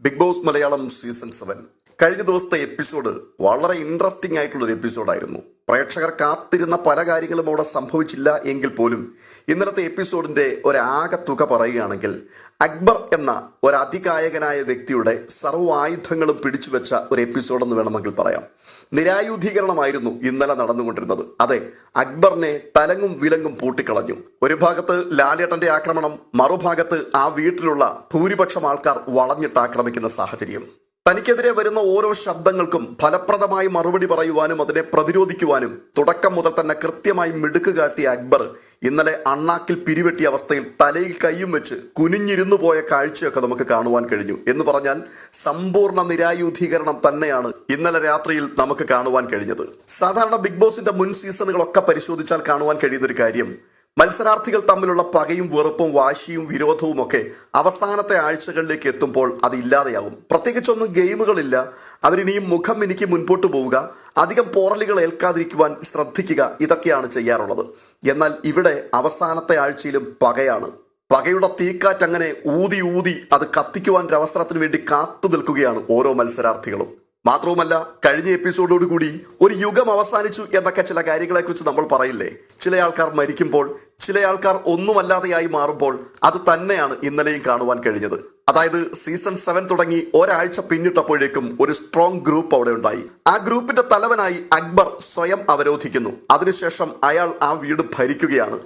Bigg Boss Malayalam season seven കഴിഞ്ഞ ദിവസത്തെ episode വളരെ ഇൻട്രസ്റ്റിംഗ് ആയിട്ടുള്ളൊരു എപ്പിസോഡായിരുന്നു പ്രേക്ഷകർ കാത്തിരുന്ന പല കാര്യങ്ങളും അവിടെ സംഭവിച്ചില്ല എങ്കിൽ പോലും ഇന്നലത്തെ എപ്പിസോഡിന്റെ ഒരാകെ തുക പറയുകയാണെങ്കിൽ അക്ബർ എന്ന ഒരു അതികായകനായ വ്യക്തിയുടെ സർവ പിടിച്ചു വെച്ച ഒരു എപ്പിസോഡെന്ന് വേണമെങ്കിൽ പറയാം. നിരായുധീകരണമായിരുന്നു ഇന്നലെ നടന്നുകൊണ്ടിരുന്നത്. അതെ അക്ബറിനെ തലങ്ങും വിലങ്ങും പൂട്ടിക്കളഞ്ഞു. ഒരു ഭാഗത്ത് ലാലേട്ടന്റെ ആക്രമണം മറുഭാഗത്ത് ആ വീട്ടിലുള്ള ഭൂരിപക്ഷം ആൾക്കാർ വളഞ്ഞിട്ട് ആക്രമിക്കുന്ന സാഹചര്യം. തനിക്കെതിരെ വരുന്ന ഓരോ ശബ്ദങ്ങൾക്കും ഫലപ്രദമായി മറുപടി പറയുവാനും അതിനെ പ്രതിരോധിക്കുവാനും തുടക്കം മുതൽ തന്നെ കൃത്യമായി മിടുക്ക് കാട്ടിയ അക്ബർ ഇന്നലെ അണ്ണാക്കിൽ പിരിവെട്ടിയ അവസ്ഥയിൽ തലയിൽ കൈയും വെച്ച് കുനിഞ്ഞിരുന്നു പോയ കാഴ്ചയൊക്കെ നമുക്ക് കാണുവാൻ കഴിഞ്ഞു. എന്ന് പറഞ്ഞാൽ സമ്പൂർണ നിരായുധീകരണം തന്നെയാണ് ഇന്നലെ രാത്രിയിൽ നമുക്ക് കാണുവാൻ കഴിഞ്ഞത്. സാധാരണ ബിഗ് ബോസിന്റെ മുൻ സീസണുകളൊക്കെ പരിശോധിച്ചാൽ കാണുവാൻ കഴിയുന്ന ഒരു കാര്യം മത്സരാർത്ഥികൾ തമ്മിലുള്ള പകയും വെറുപ്പും വാശിയും വിരോധവും ഒക്കെ അവസാനത്തെ ആഴ്ചകളിലേക്ക് എത്തുമ്പോൾ അത് ഇല്ലാതെയാവും പ്രത്യേകിച്ചൊന്നും ഗെയിമുകളില്ല. അവരിനിയും മുഖം എനിക്ക് മുൻപോട്ട് പോവുക അധികം പോറലുകൾ ഏൽക്കാതിരിക്കുവാൻ ശ്രദ്ധിക്കുക ഇതൊക്കെയാണ് ചെയ്യാറുള്ളത്. എന്നാൽ ഇവിടെ അവസാനത്തെ ആഴ്ചയിലും പകയാണ്. പകയുടെ തീക്കാറ്റ് അങ്ങനെ ഊതി ഊതി അത് കത്തിക്കുവാൻ ഒരു അവസരത്തിന് വേണ്ടി കാത്തു നിൽക്കുകയാണ് ഓരോ മത്സരാർത്ഥികളും. മാത്രവുമല്ല കഴിഞ്ഞ എപ്പിസോഡോടുകൂടി ഒരു യുഗം അവസാനിച്ചു എന്നൊക്കെ ചില കാര്യങ്ങളെക്കുറിച്ച് നമ്മൾ പറയില്ലേ? ചില ആൾക്കാർ മരിക്കുമ്പോൾ ചില ആൾക്കാർ ഒന്നുമല്ലാതെയായി മാറുമ്പോൾ അത് തന്നെയാണ് ഇന്നലെയും കാണുവാൻ കഴിഞ്ഞത്. അതായത് സീസൺ സെവൻ തുടങ്ങി ഒരാഴ്ച പിന്നിട്ടപ്പോഴേക്കും ഒരു സ്ട്രോങ് ഗ്രൂപ്പ് അവിടെ ഉണ്ടായി. ആ ഗ്രൂപ്പിന്റെ തലവനായി അക്ബർ സ്വയം അവരോധിക്കുന്നു. അതിനുശേഷം അയാൾ ആ വീട് ഭരിക്കുകയാണ്.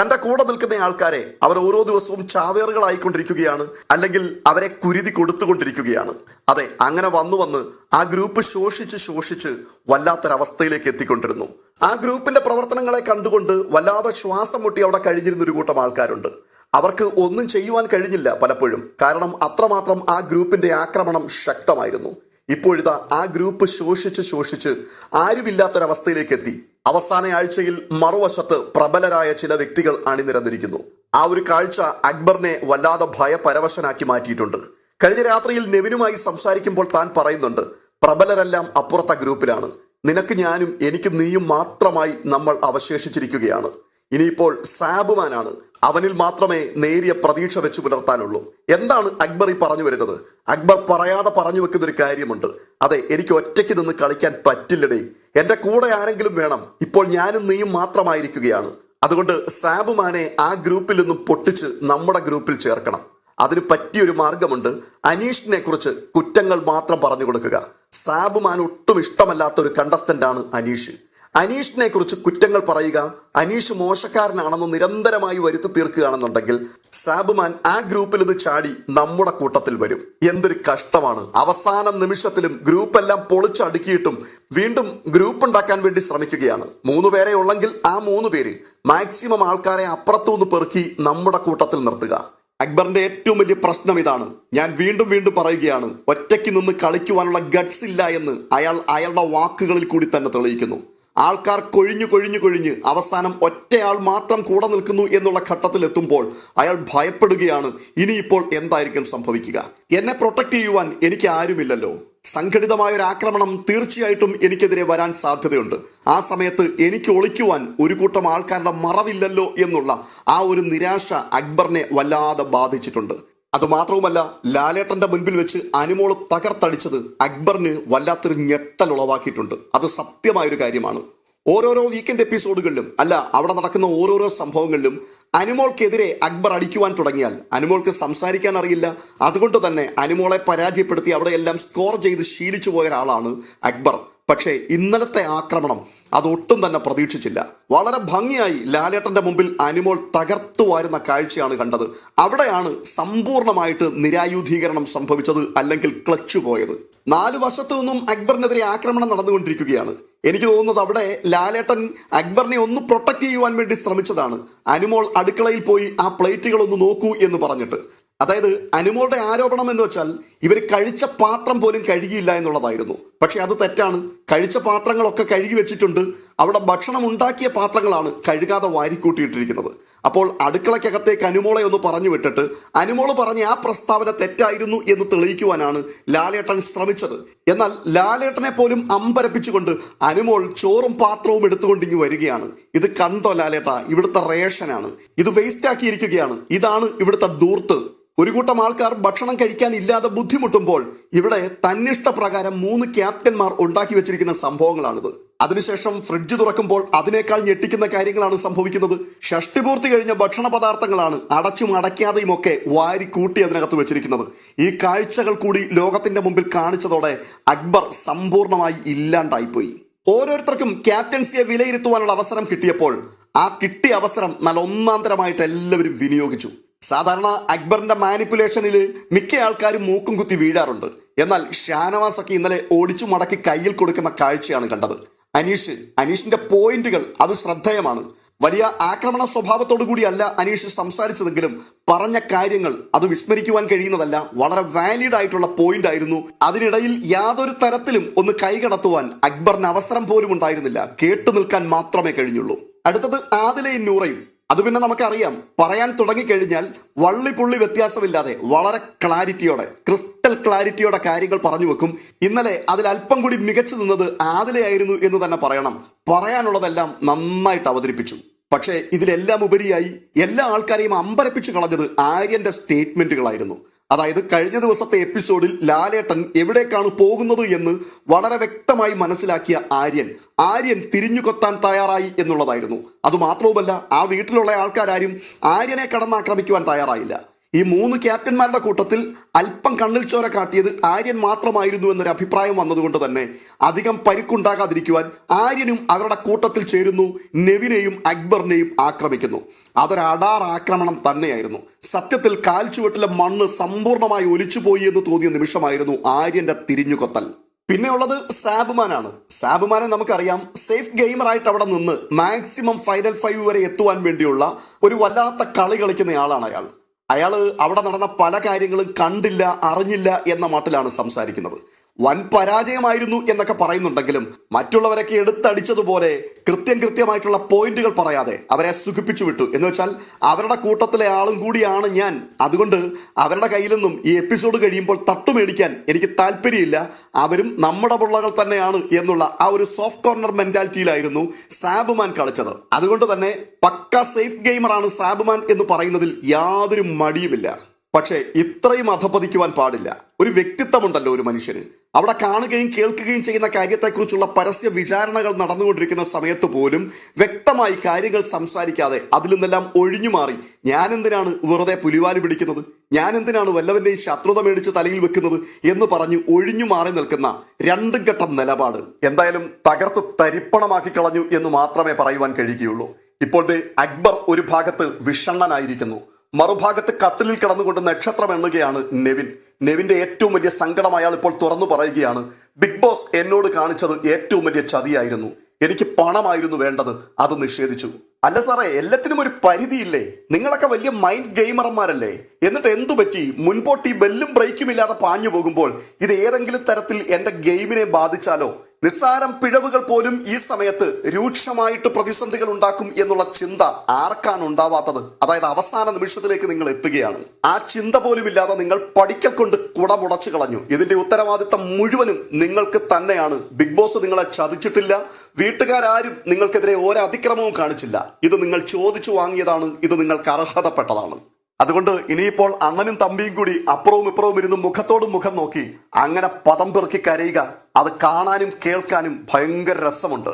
തന്റെ കൂടെ നിൽക്കുന്ന ആൾക്കാരെ അവർ ഓരോ ദിവസവും ചാവേറുകളായിക്കൊണ്ടിരിക്കുകയാണ് അല്ലെങ്കിൽ അവരെ കുരുതി കൊടുത്തുകൊണ്ടിരിക്കുകയാണ്. അതെ അങ്ങനെ വന്നു വന്ന് ആ ഗ്രൂപ്പ് ശോഷിച്ച് ശോഷിച്ച് വല്ലാത്തൊരവസ്ഥയിലേക്ക് എത്തിക്കൊണ്ടിരുന്നു. ആ ഗ്രൂപ്പിന്റെ പ്രവർത്തനങ്ങളെ കണ്ടുകൊണ്ട് വല്ലാതെ ശ്വാസം മുട്ടി അവിടെ കഴിഞ്ഞിരുന്ന ഒരു കൂട്ടം ആൾക്കാരുണ്ട്. അവർക്ക് ഒന്നും ചെയ്യുവാൻ കഴിഞ്ഞില്ല പലപ്പോഴും. കാരണം അത്രമാത്രം ആ ഗ്രൂപ്പിന്റെ ആക്രമണം ശക്തമായിരുന്നു. ഇപ്പോഴിതാ ആ ഗ്രൂപ്പ് ശോഷിച്ച് ശോഷിച്ച് ആരുമില്ലാത്തൊരവസ്ഥയിലേക്ക് എത്തി അവസാന ആഴ്ചയിൽ മറുവശത്ത് പ്രബലരായ ചില വ്യക്തികൾ അണിനിരന്നിരിക്കുന്നു. ആ ഒരു കാഴ്ച അക്ബറിനെ വല്ലാതെ ഭയപരവശനാക്കി മാറ്റിയിട്ടുണ്ട്. കഴിഞ്ഞ രാത്രിയിൽ നെവിനുമായി സംസാരിക്കുമ്പോൾ താൻ പറയുന്നുണ്ട് പ്രബലരെല്ലാം അപ്പുറത്തെ ഗ്രൂപ്പിലാണ്. നിനക്ക് ഞാനും എനിക്ക് നീയും മാത്രമായി നമ്മൾ അവശേഷിച്ചിരിക്കുകയാണ്. ഇനിയിപ്പോൾ സാബുമാനാണ് അവനിൽ മാത്രമേ നേരിയ പ്രതീക്ഷ വെച്ച് പുലർത്താനുള്ളൂ. എന്താണ് അക്ബർ ഈ പറഞ്ഞു വരുന്നത്? അക്ബർ പറയാതെ പറഞ്ഞു വെക്കുന്ന ഒരു കാര്യമുണ്ട്. അതെ എനിക്ക് ഒറ്റയ്ക്ക് നിന്ന് കളിക്കാൻ പറ്റില്ലടേ. എന്റെ കൂടെ ആരെങ്കിലും വേണം. ഇപ്പോൾ ഞാനും നീയും മാത്രമായിരിക്കുകയാണ്. അതുകൊണ്ട് സാബുമാനെ ആ ഗ്രൂപ്പിൽ നിന്നും പൊട്ടിച്ച് നമ്മുടെ ഗ്രൂപ്പിൽ ചേർക്കണം. അതിന് പറ്റിയൊരു മാർഗമുണ്ട്. അനീഷിനെ കുറിച്ച് കുറ്റങ്ങൾ മാത്രം പറഞ്ഞു കൊടുക്കുക. സാബുമാൻ ഒട്ടും ഇഷ്ടമല്ലാത്ത ഒരു കണ്ടസ്റ്റന്റ് ആണ് അനീഷ്. അനീഷിനെ കുറിച്ച് കുറ്റങ്ങൾ പറയുക അനീഷ് മോശക്കാരനാണെന്ന് നിരന്തരമായി വരുത്തി തീർക്കുകയാണെന്നുണ്ടെങ്കിൽ സാബുമാൻ ആ ഗ്രൂപ്പിൽ നിന്ന് ചാടി നമ്മുടെ കൂട്ടത്തിൽ വരും. എന്തൊരു കഷ്ടമാണ്. അവസാന നിമിഷത്തിലും ഗ്രൂപ്പ് എല്ലാം പൊളിച്ചടുക്കിയിട്ടും വീണ്ടും ഗ്രൂപ്പ് ഉണ്ടാക്കാൻ വേണ്ടി ശ്രമിക്കുകയാണ്. മൂന്ന് പേരെ ഉള്ളെങ്കിൽ ആ മൂന്ന് പേര് മാക്സിമം ആൾക്കാരെ അപ്പുറത്തുനിന്ന് പെറുക്കി നമ്മുടെ കൂട്ടത്തിൽ നിർത്തുക. അക്ബറിന്റെ ഏറ്റവും വലിയ പ്രശ്നം ഇതാണ്. ഞാൻ വീണ്ടും വീണ്ടും പറയുകയാണ് ഒറ്റയ്ക്ക് നിന്ന് കളിക്കുവാനുള്ള ഗട്സ് ഇല്ല എന്ന് അയാൾ അയാളുടെ വാക്കുകളിൽ കൂടി തന്നെ തെളിയിക്കുന്നു. ആൾക്കാർ കൊഴിഞ്ഞു കൊഴിഞ്ഞു കൊഴിഞ്ഞ് അവസാനം ഒറ്റയാൾ മാത്രം കൂടെ നിൽക്കുന്നു എന്നുള്ള ഘട്ടത്തിലെത്തുമ്പോൾ അയാൾ ഭയപ്പെടുകയാണ് ഇനിയിപ്പോൾ എന്തായിരിക്കും സംഭവിക്കുക? എന്നെ പ്രൊട്ടക്ട് ചെയ്യുവാൻ എനിക്ക് ആരുമില്ലല്ലോ. സംഘടിതമായ ഒരു ആക്രമണം തീർച്ചയായിട്ടും എനിക്കെതിരെ വരാൻ സാധ്യതയുണ്ട്. ആ സമയത്ത് എനിക്ക് ഒളിക്കുവാൻ ഒരു കൂട്ടം ആൾക്കാരുടെ മറവില്ലല്ലോ എന്നുള്ള ആ ഒരു നിരാശ അക്ബറിനെ വല്ലാതെ ബാധിച്ചിട്ടുണ്ട്. അതുമാത്രവുമല്ല ലാലേട്ടന്റെ മുൻപിൽ വെച്ച് അനുമോൾ തകർത്തടിച്ചത് അക്ബറിന് വല്ലാത്തൊരു ഞെട്ടൽ ഉളവാക്കിയിട്ടുണ്ട്. അത് സത്യമായൊരു കാര്യമാണ്. ഓരോരോ വീക്കെൻഡ് എപ്പിസോഡുകളിലും അല്ല അവിടെ നടക്കുന്ന ഓരോരോ സംഭവങ്ങളിലും അനുമോൾക്കെതിരെ അക്ബർ അടിക്കുവാൻ തുടങ്ങിയാൽ അനുമോൾക്ക് സംസാരിക്കാൻ അറിയില്ല. അതുകൊണ്ട് തന്നെ അനുമോളെ പരാജയപ്പെടുത്തി അവിടെയെല്ലാം സ്കോർ ചെയ്ത് ശീലിച്ചു പോയ ഒരാളാണ് അക്ബർ. പക്ഷേ ഇന്നലത്തെ ആക്രമണം അതൊട്ടും തന്നെ പ്രതീക്ഷിച്ചില്ല. വളരെ ഭംഗിയായി ലാലേട്ടന്റെ മുമ്പിൽ അനിമോൾ തകർത്തു വാരുന്ന കാഴ്ചയാണ് കണ്ടത്. അവിടെയാണ് സമ്പൂർണമായിട്ട് നിരായുധീകരണം സംഭവിച്ചത് അല്ലെങ്കിൽ ക്ലച്ചു പോയത്. നാലു വശത്തു നിന്നും അക്ബറിനെതിരെ ആക്രമണം നടന്നുകൊണ്ടിരിക്കുകയാണ്. എനിക്ക് തോന്നുന്നത് അവിടെ ലാലേട്ടൻ അക്ബറിനെ ഒന്ന് പ്രൊട്ടക്ട് ചെയ്യുവാൻ വേണ്ടി ശ്രമിച്ചതാണ്. അനുമോൾ അടുക്കളയിൽ പോയി ആ പ്ലേറ്റുകൾ ഒന്ന് നോക്കൂ എന്ന് പറഞ്ഞിട്ട്. അതായത് അനുമോളുടെ ആരോപണം എന്ന് വെച്ചാൽ ഇവർ കഴിച്ച പാത്രം പോലും കഴുകിയില്ല എന്നുള്ളതായിരുന്നു. പക്ഷെ അത് തെറ്റാണ്. കഴിച്ച പാത്രങ്ങളൊക്കെ കഴുകി വെച്ചിട്ടുണ്ട്. അവിടെ ഭക്ഷണം ഉണ്ടാക്കിയ പാത്രങ്ങളാണ് കഴുകാതെ വാരിക്കൂട്ടിയിട്ടിരിക്കുന്നത്. അപ്പോൾ അടുക്കളയ്ക്കകത്തേക്ക് അനുമോളെ ഒന്ന് പറഞ്ഞു വിട്ടിട്ട് അനുമോൾ പറഞ്ഞ ആ പ്രസ്താവന തെറ്റായിരുന്നു എന്ന് തെളിയിക്കുവാനാണ് ലാലേട്ടൻ ശ്രമിച്ചത്. എന്നാൽ ലാലേട്ടനെ പോലും അമ്പരപ്പിച്ചുകൊണ്ട് അനുമോൾ ചോറും പാത്രവും എടുത്തുകൊണ്ട് ഇങ്ങ് വരികയാണ്. ഇത് കണ്ടോ ലാലേട്ട? ഇവിടുത്തെ റേഷനാണ്. ഇത് വേസ്റ്റ് ആക്കിയിരിക്കുകയാണ് ഇതാണ് ഇവിടുത്തെ ദൂർത്ത്. ഒരു കൂട്ടം ആൾക്കാർ ഭക്ഷണം കഴിക്കാൻ ഇല്ലാതെ ബുദ്ധിമുട്ടുമ്പോൾ ഇവിടെ തന്നിഷ്ടപ്രകാരം മൂന്ന് ക്യാപ്റ്റന്മാർ ഉണ്ടാക്കി വെച്ചിരിക്കുന്ന സംഭവങ്ങളാണിത്. അതിനുശേഷം ഫ്രിഡ്ജ് തുറക്കുമ്പോൾ അതിനേക്കാൾ ഞെട്ടിക്കുന്ന കാര്യങ്ങളാണ് സംഭവിക്കുന്നത്. ഷഷ്ടിപൂർത്തി കഴിഞ്ഞ ഭക്ഷണ പദാർത്ഥങ്ങളാണ് അടച്ചും അടയ്ക്കാതെയും ഒക്കെ വാരി കൂട്ടി അതിനകത്ത് വെച്ചിരിക്കുന്നത്. ഈ കാഴ്ചകൾ കൂടി ലോകത്തിന്റെ മുമ്പിൽ കാണിച്ചതോടെ അക്ബർ സമ്പൂർണമായി ഇല്ലാണ്ടായിപ്പോയി. ഓരോരുത്തർക്കും ക്യാപ്റ്റൻസിയെ വിലയിരുത്തുവാനുള്ള അവസരം കിട്ടിയപ്പോൾ ആ കിട്ടിയ അവസരം നല്ല ഒന്നാന്തരമായിട്ട് എല്ലാവരും വിനിയോഗിച്ചു. സാധാരണ അക്ബറിന്റെ മാനിപ്പുലേഷനിൽ മിക്ക ആൾക്കാരും മൂക്കും കുത്തി വീഴാറുണ്ട്. എന്നാൽ ഷാനവാസ് ഒക്കെ ഇന്നലെ ഓടിച്ചു മടക്കി കയ്യിൽ കൊടുക്കുന്ന കാഴ്ചയാണ് കണ്ടത്. അനീഷ് അനീഷിന്റെ പോയിന്റുകൾ അത് ശ്രദ്ധേയമാണ്. വലിയ ആക്രമണ സ്വഭാവത്തോടു കൂടിയല്ല അനീഷ് സംസാരിച്ചതെങ്കിലും പറഞ്ഞ കാര്യങ്ങൾ അത് വിസ്മരിക്കുവാൻ കഴിയുന്നതല്ല വളരെ വാലിഡ് ആയിട്ടുള്ള പോയിന്റ് ആയിരുന്നു. അതിനിടയിൽ യാതൊരു തരത്തിലും ഒന്ന് കൈകടത്തുവാൻ അക്ബറിന് അവസരം പോലും ഉണ്ടായിരുന്നില്ല. കേട്ടു നിൽക്കാൻ മാത്രമേ കഴിഞ്ഞുള്ളൂ. അടുത്തത് ആദിലയും നൂറയും. അത് പിന്നെ നമുക്കറിയാം. പറയാൻ തുടങ്ങിക്കഴിഞ്ഞാൽ വള്ളി പുള്ളി വ്യത്യാസമില്ലാതെ വളരെ ക്ലാരിറ്റിയോടെ ക്രിസ്റ്റൽ ക്ലാരിറ്റിയോടെ കാര്യങ്ങൾ പറഞ്ഞു വെക്കും. ഇന്നലെ അതിൽ അല്പം കൂടി മികച്ചു നിന്നത് ആദിലയായിരുന്നു എന്ന് തന്നെ പറയണം. പറയാനുള്ളതെല്ലാം നന്നായിട്ട് അവതരിപ്പിച്ചു. പക്ഷേ ഇതിലെല്ലാം ഉപരിയായി എല്ലാ ആൾക്കാരെയും അമ്പരപ്പിച്ചു കളഞ്ഞത് ആര്യന്റെ സ്റ്റേറ്റ്മെന്റുകളായിരുന്നു. അതായത് കഴിഞ്ഞ ദിവസത്തെ എപ്പിസോഡിൽ ലാലേട്ടൻ എവിടേക്കാണ് പോകുന്നത് എന്ന് വളരെ വ്യക്തമായി മനസ്സിലാക്കിയ ആര്യൻ. ആര്യൻ തിരിഞ്ഞു കൊത്താൻ തയ്യാറായി എന്നുള്ളതായിരുന്നു. അതുമാത്രവുമല്ല ആ വീട്ടിലുള്ള ആൾക്കാരും ആര്യനെ കടന്നാക്രമിക്കുവാൻ തയ്യാറായില്ല. ഈ മൂന്ന് ക്യാപ്റ്റന്മാരുടെ കൂട്ടത്തിൽ അല്പം കണ്ണിൽ ചോര കാട്ടിയത് ആര്യൻ മാത്രമായിരുന്നു എന്നൊരു അഭിപ്രായം വന്നതുകൊണ്ട് തന്നെ അധികം പരിക്കുണ്ടാകാതിരിക്കുവാൻ ആര്യനും അവരുടെ കൂട്ടത്തിൽ ചേരുന്നു നെവിനെയും അക്ബറിനെയും ആക്രമിക്കുന്നു. അതൊരു ആക്രമണം തന്നെയായിരുന്നു. സത്യത്തിൽ കാൽച്ചുവട്ടിലെ മണ്ണ് സമ്പൂർണമായി ഒലിച്ചുപോയി എന്ന് തോന്നിയ നിമിഷമായിരുന്നു ആര്യന്റെ തിരിഞ്ഞുകൊത്തൽ. പിന്നെയുള്ളത് സാബുമാനാണ്. സാബുമാനെ നമുക്കറിയാം സേഫ് ഗെയിമറായിട്ട് അവിടെ നിന്ന് മാക്സിമം ഫൈനൽ ഫൈവ് വരെ എത്തുവാൻ വേണ്ടിയുള്ള ഒരു വല്ലാത്ത കളി കളിക്കുന്ന ആളാണ് അയാൾ. അയാൾ അവിടെ നടന്ന പല കാര്യങ്ങളും കണ്ടില്ല അറിഞ്ഞില്ല എന്ന മട്ടിലാണ് സംസാരിക്കുന്നത്. വൻ പരാജയമായിരുന്നു എന്നൊക്കെ പറയുന്നുണ്ടെങ്കിലും മറ്റുള്ളവരൊക്കെ എടുത്തടിച്ചതുപോലെ കൃത്യം കൃത്യമായിട്ടുള്ള പോയിന്റുകൾ പറയാതെ അവരെ സുഖിപ്പിച്ചു വിട്ടു. എന്ന് വെച്ചാൽ അവരുടെ കൂട്ടത്തിലെ ആളും കൂടിയാണ് ഞാൻ. അതുകൊണ്ട് അവരുടെ കയ്യിൽ നിന്നും ഈ എപ്പിസോഡ് കഴിയുമ്പോൾ തട്ടുമേടിക്കാൻ എനിക്ക് താല്പര്യമില്ല. അവരും നമ്മുടെ പിള്ളകൾ തന്നെയാണ് എന്നുള്ള ആ ഒരു സോഫ്റ്റ് കോർണർ മെന്റാലിറ്റിയിലായിരുന്നു സാബുമാൻ കളിച്ചത്. അതുകൊണ്ട് തന്നെ പക്ക സേഫ് ഗെയിമറാണ് സാബുമാൻ എന്ന് പറയുന്നതിൽ യാതൊരു മടിയുമില്ല. പക്ഷേ ഇത്രയും അധപ്പതിക്കുവാൻ പാടില്ല. ഒരു വ്യക്തിത്വമുണ്ടല്ലോ ഒരു മനുഷ്യന്. അവിടെ കാണുകയും കേൾക്കുകയും ചെയ്യുന്ന കാര്യത്തെക്കുറിച്ചുള്ള പരസ്യ വിചാരണകൾ നടന്നുകൊണ്ടിരിക്കുന്ന സമയത്ത് പോലും വ്യക്തമായി കാര്യങ്ങൾ സംസാരിക്കാതെ അതിൽ നിന്നെല്ലാം ഒഴിഞ്ഞു മാറി. ഞാൻ എന്തിനാണ് വെറുതെ പുലിവാലി പിടിക്കുന്നത്? ഞാൻ എന്തിനാണ് വല്ലവന്റെയും ശത്രുത മേടിച്ച് തലയിൽ വെക്കുന്നത് എന്ന് പറഞ്ഞ് ഒഴിഞ്ഞു മാറി നിൽക്കുന്ന രണ്ടും ഘട്ടം നിലപാട്. എന്തായാലും തകർത്ത് തരിപ്പണമാക്കി കളഞ്ഞു എന്ന് മാത്രമേ പറയുവാൻ കഴിയുകയുള്ളൂ. ഇപ്പോഴത്തെ അക്ബർ ഒരു ഭാഗത്ത് വിഷണ്ണനായിരിക്കുന്നു. മറുഭാഗത്ത് കട്ടിലിൽ കിടന്നുകൊണ്ട് നക്ഷത്രം എണ്ണുകയാണ് നെവിൻ. നെവിന്റെ ഏറ്റവും വലിയ സങ്കടം അയാൾ ഇപ്പോൾ തുറന്നു പറയുകയാണ്. ബിഗ് ബോസ് എന്നോട് കാണിച്ചത് ഏറ്റവും വലിയ ചതിയായിരുന്നു. എനിക്ക് പണമായിരുന്നു വേണ്ടത്. അത് നിഷേധിച്ചു. അല്ല സാറേ എല്ലാത്തിനും ഒരു പരിധിയില്ലേ? നിങ്ങളൊക്കെ വലിയ മൈൻഡ് ഗെയിമർമാരല്ലേ എന്നിട്ട് എന്തു പറ്റി? മുൻപോട്ട് ഈ ബെല്ലും ബ്രേക്കും ഇല്ലാതെ പാഞ്ഞു പോകുമ്പോൾ ഇത് ഏതെങ്കിലും തരത്തിൽ എന്റെ ഗെയിമിനെ ബാധിച്ചാലോ? നിസ്സാരം പിഴവുകൾ പോലും ഈ സമയത്ത് രൂക്ഷമായിട്ട് പ്രതിസന്ധികൾ ഉണ്ടാക്കും എന്നുള്ള ചിന്ത ആർക്കാണ് ഉണ്ടാവാത്തത്? അതായത് അവസാന നിമിഷത്തിലേക്ക് നിങ്ങൾ എത്തുകയാണ്. ആ ചിന്ത പോലും ഇല്ലാതെ നിങ്ങൾ പഠിക്കൽ കൊണ്ട് കുടമുടച്ചു കളഞ്ഞു. ഇതിന്റെ ഉത്തരവാദിത്തം മുഴുവനും നിങ്ങൾക്ക് തന്നെയാണ്. ബിഗ് ബോസ് നിങ്ങളെ ചതിച്ചിട്ടില്ല. വീട്ടുകാരും നിങ്ങൾക്കെതിരെ അതിക്രമവും കാണിച്ചില്ല. ഇത് നിങ്ങൾ ചോദിച്ചു വാങ്ങിയതാണ്. ഇത് നിങ്ങൾക്ക് അർഹതപ്പെട്ടതാണ്. അതുകൊണ്ട് ഇനിയിപ്പോൾ അണ്ണനും തമ്പിയും കൂടി അപ്പുറവും ഇപ്പുറവും ഇരുന്ന് മുഖത്തോട് മുഖം നോക്കി അങ്ങനെ പദം പെറുക്കി കരയുക അത് കാണാനും കേൾക്കാനും ഭയങ്കര രസമുണ്ട്.